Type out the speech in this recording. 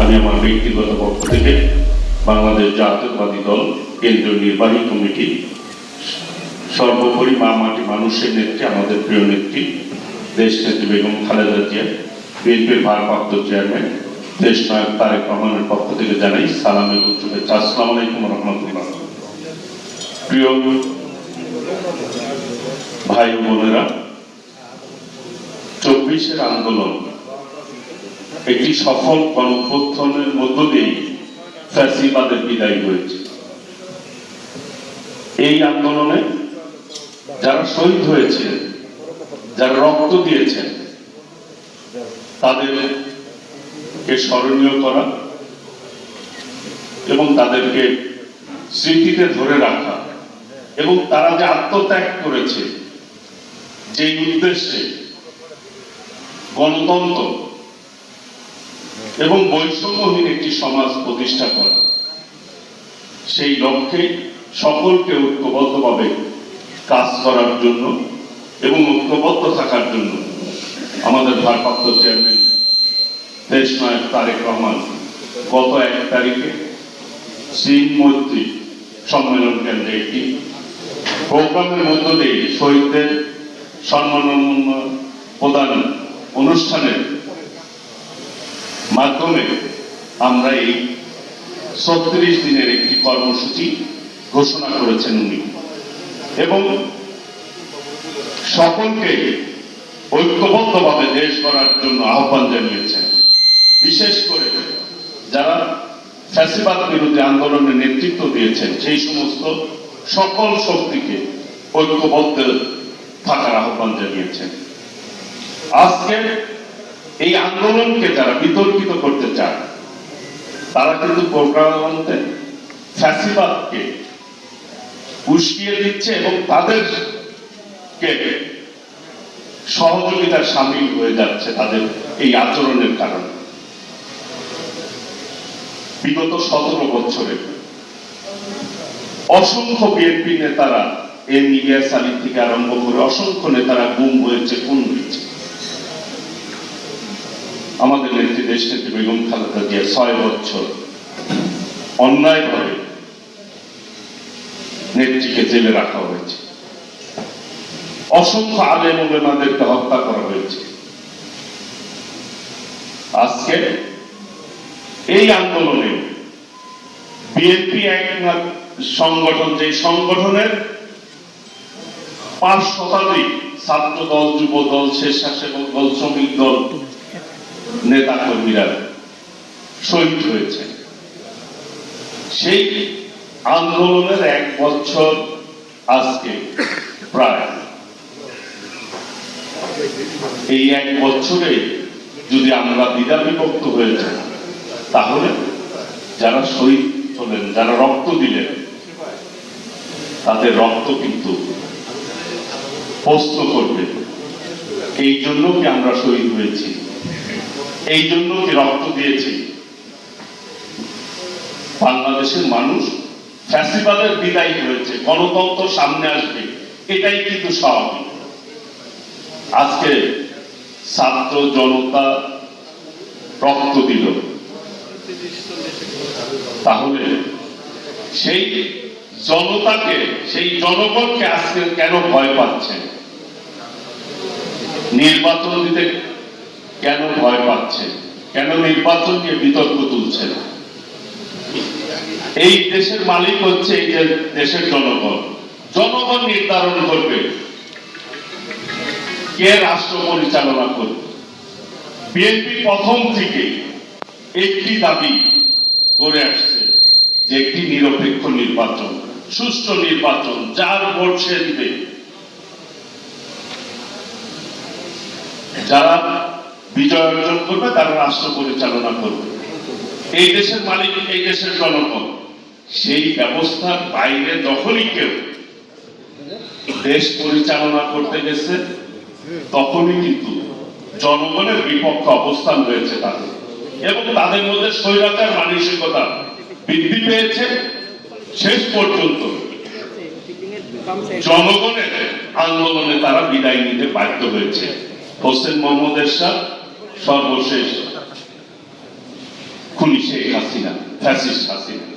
আমি আমার ব্যক্তিগত পক্ষ থেকে বাংলাদেশ জাতীয়তাবাদী দল, কেন্দ্রীয় নির্বাহী কমিটি, সর্বোপরি মা মাটি মানুষের নেত্রী, আমাদের প্রিয় নেত্রী, দেশ নেত্রী বেগম খালেদা জিয়া, বিএনপির ভারপ্রাপ্ত চেয়ারম্যান, দেশ নায়ক তারেক রহমানের পক্ষ থেকে জানাই সালাম এবং শুভেচ্ছা। আসসালামু আলাইকুম রহমতুল্লাহ। প্রিয় ভাই বোনেরা, চব্বিশের আন্দোলন একটি সফল গণঅভ্যুত্থানের মধ্য দিয়েই ফ্যাসিবাদের বিদায় হয়েছে। এই আন্দোলনে যারা শহীদ হয়েছে, যারা রক্ত দিয়েছেন তাদেরকে স্মরণীয় করা এবং তাদেরকে স্মৃতিতে ধরে রাখা এবং তারা যে আত্মত্যাগ করেছে যেই উদ্দেশ্যে গণতন্ত্র এবং বৈষম্যহীন একটি সমাজ প্রতিষ্ঠা করা। সেই লক্ষ্যে সকলকে ঐক্যবদ্ধভাবে কাজ করার জন্য এবং ঐক্যবদ্ধ থাকার জন্য আমাদের ভারপ্রাপ্ত চেয়ারম্যান দেশ নায়ক তারেক রহমান গত এক তারিখে চীন মৈত্রী সম্মেলন কেন্দ্রে একটি প্রোগ্রামের মধ্য দিয়ে শহীদদের সম্মাননা প্রদান অনুষ্ঠানের মাধ্যমে আমরা এই ছত্রিশ দিনের একটি কর্মসূচি ঘোষণা করেছেন উনি। এবং সকলকে ঐক্যবদ্ধভাবে দেশ করার জন্য আহ্বান জানিয়েছেন। বিশেষ করে যারা ফ্যাসিবাদ বিরোধী আন্দোলনে নেতৃত্ব দিয়েছেন, সেই সমস্ত সকল শক্তিকে ঐক্যবদ্ধ থাকার আহ্বান জানিয়েছেন। আজকে এই আন্দোলনকে যারা বিতর্কিত করতে চায়, তারা কিন্তু ফ্যাসিবাদকে উস্কিয়ে দিচ্ছে এবং তাদেরকে সহযোগিতার সামিল হয়ে যাচ্ছে তাদের এই আচরণের কারণে। বিগত সতেরো বছরে অসংখ্য বিএনপি নেতারা এম ইলিয়াস আলী থেকে আরম্ভ করে অসংখ্য নেতারা গুম হয়েছে, খুন হয়েছে। আমাদের নেত্রী দেশ নেত্রী বেগম খালেদা জিয়া ছয় বছর অন্যায়ভাবে নেত্রীকে জেলে রাখা হয়েছে। অসংখ্য আলেম ওলেমাদেরকে হত্যা করা হয়েছে। আজকে এই আন্দোলনে বিএনপি এক সংগঠন যে সংগঠনের পাঁচ শতাধিক ছাত্র দল যুব দল স্বেচ্ছাসেবক দল, শ্রমিক দল নেতা কর্মীরা শহীদ হয়েছে। সেই আন্দোলনের এক বছর আজকে প্রায়। এই এক বছরে যদি আমরা দ্বিধা বিভক্ত হয়ে যাই, তাহলে যারা শহীদ হলেন, যারা রক্ত দিলেন, তাদের রক্ত কিন্তু প্রশ্ন করবে। এই জন্য কি আমরা শহীদ হয়েছি? এই জন্য কি রক্ত দিয়েছি? বাংলাদেশের মানুষ ফ্যাসিবাদের বিদায় হয়েছে, গণতন্ত্র সামনে আসবে, এটাই কিন্তু স্বাভাবিক। আজকে ছাত্র জনতা রক্ত দিল। তাহলে সেই জনতাকে, সেই জনগণকে আজকে কেন ভয় পাচ্ছে? নির্বাচন দিতে কেন ভয় পাচ্ছে? কেন নির্বাচন নিয়ে বিতর্ক তুলছেন এই দেশের মালিক হচ্ছে এই যে দেশের জনগণ। জনগণ নির্ধারণ করবে কে রাষ্ট্র পরিচালনা করবে। বিএনপি প্রথম থেকে একটি দাবি করে আসছে যে একটি নিরপেক্ষ নির্বাচন, সুষ্ঠু নির্বাচন, যার ভোট সে দিবে। যারা বিজয় অর্জন করবে, তারা রাষ্ট্র পরিচালনা করবে। এই দেশের মালিক, এই দেশের জনগণ, সেই ব্যবস্থার বাইরে যখনই কেউ দেশ পরিচালনা করতে গেছে, তখনই কিন্তু জনগণের বিপক্ষে অবস্থান রয়েছে তাদের। এবং তাদের মধ্যে স্বৈরাচার, মানসিকতা বৃদ্ধি পেয়েছে শেষ পর্যন্ত। জনগণের আন্দোলনে তারা বিদায় নিতে বাধ্য হয়েছে। হোসেন মোহাম্মদ এরশাদ সর্বশেষ খুনি শেখ হাসিনা ফ্যাসিস্ট হাসিনা।